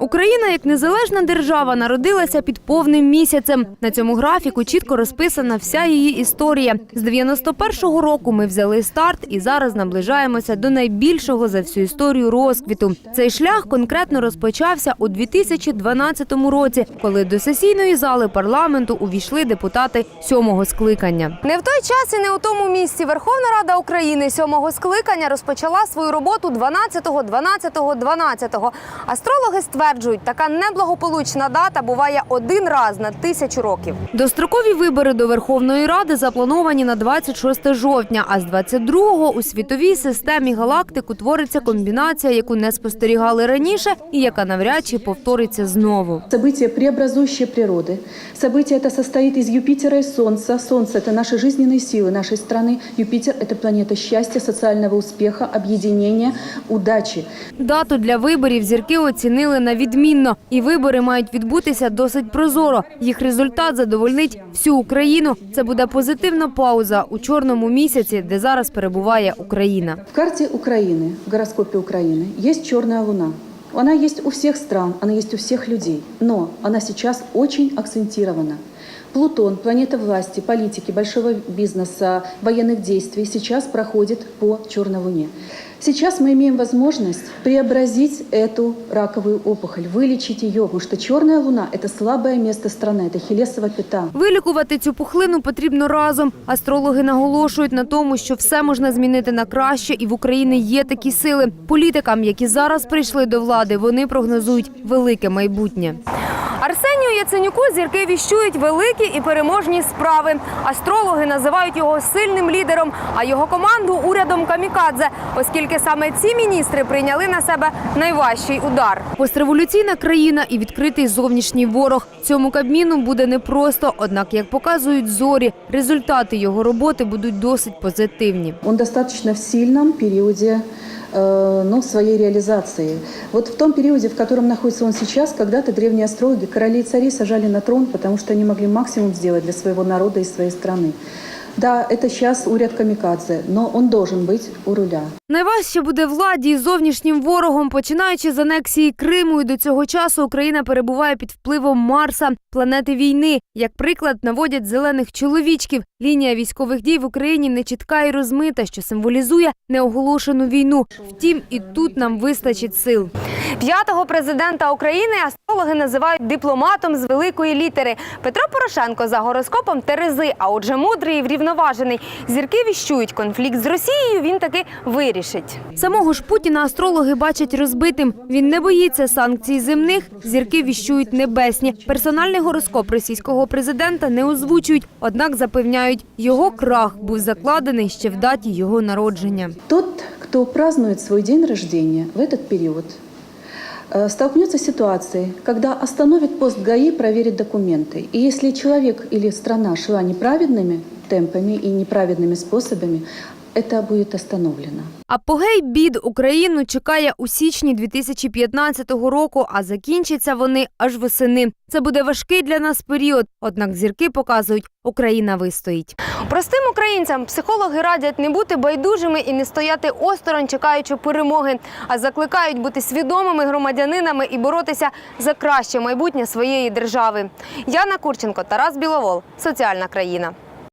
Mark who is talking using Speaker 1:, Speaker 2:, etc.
Speaker 1: Україна як незалежна держава народилася під повним місяцем. На цьому графіку чітко розписана вся її історія. З 91-го року ми взяли старт і зараз наближаємося до найбільшого за всю історію розквіту. Цей шлях конкретно розпочався у 2012 році, коли до сесійної зали парламенту увійшли депутати сьомого скликання. Не в той час і не у тому місці Верховна Рада України сьомого скликання розпочала свою роботу 12-го, 12-го, 12-го. Астрологи стверджують, така неблагополучна дата буває один раз на тисячу років. Дострокові вибори до Верховної Ради заплановані на 26 жовтня. А з 22-го у світовій системі галактик утвориться комбінація, яку не спостерігали раніше, і яка навряд чи повториться знову.
Speaker 2: Событие, преобразующее природы. Событие это состоит из Юпитера и Солнца. Солнце – это наши жизненные силы нашей страны. Юпитер – это планета счастья, социального успеха, объединения, удачи.
Speaker 1: Дату для виборів зірки оцінили на відмінно, і вибори мають відбутися досить прозоро. Їх результат задовольнить всю Україну. Це буде позитивна пауза у чорному місяці, де зараз перебуває Україна.
Speaker 2: В карте Украины, в гороскопе Украины, есть черная луна. Она есть у всех стран, она есть у всех людей, но она сейчас очень акцентирована. Плутон, планета власти, политики, большого бизнеса, военных действий, сейчас проходит по черной луне. Сейчас мы имеем возможность преобразить эту раковую опухоль, вылечить ее, потому что черная луна – это слабое место страны, это хилесова пята.
Speaker 1: Вилікувати цю пухлину потрібно разом. Астрологи наголошують на тому, що все можна змінити на краще, і в Україні є такі сили. Політикам, які зараз прийшли до влади, вони прогнозують велике майбутнє. Арсенію Яценюку зірки віщують великі і переможні справи. Астрологи називають його сильним лідером, а його команду урядом камікадзе, оскільки саме ці міністри прийняли на себе найважчий удар. Постреволюційна країна і відкритий зовнішній ворог. Цьому кабміну буде непросто, однак, як показують зорі, результати його роботи будуть досить позитивні.
Speaker 2: Он достаточно в сильном периоде э, ну, своей реализации. Вот в том периоде, в котором находится он сейчас, когда-то древние астрологи, короли и цари сажали на трон, потому что они могли максимум сделать для своего народа и своей страны. Да, это сейчас уряд камикадзе, но он должен быть у руля.
Speaker 1: Найважче буде владі зовнішнім ворогом, починаючи з анексії Криму. І до цього часу Україна перебуває під впливом Марса, планети війни. Як приклад наводять зелених чоловічків. Лінія військових дій в Україні нечітка і розмита, що символізує неоголошену війну. Втім, і тут нам вистачить сил. П'ятого президента України астрологи називають дипломатом з великої літери. Петро Порошенко за гороскопом Терези, а отже, мудрий і врівноважений. Зірки віщують конфлікт з Росією. Він таки вирішить. Самого ж Путіна астрологи бачать розбитим. Він не боїться санкцій земних. Зірки віщують небесні. Персональний гороскоп російського президента не озвучують, однак запевняють, його крах був закладений ще в даті його народження.
Speaker 2: Тот, кто празднует свой день рождения в этот период, э, столкнется с ситуацией, когда остановит пост ГАИ проверить документы. И если человек или страна шла неправедными темпами и неправедными способами, это будет остановлено.
Speaker 1: Апогей бід Україну чекає у січні 2015 року, а закінчаться вони аж восени. Це буде важкий для нас період. Однак зірки показують, Україна вистоїть. Простим українцям психологи радять не бути байдужими і не стояти осторонь, чекаючи перемоги, а закликають бути свідомими громадянинами і боротися за краще майбутнє своєї держави. Яна Курченко, Тарас Біловол, соціальна країна.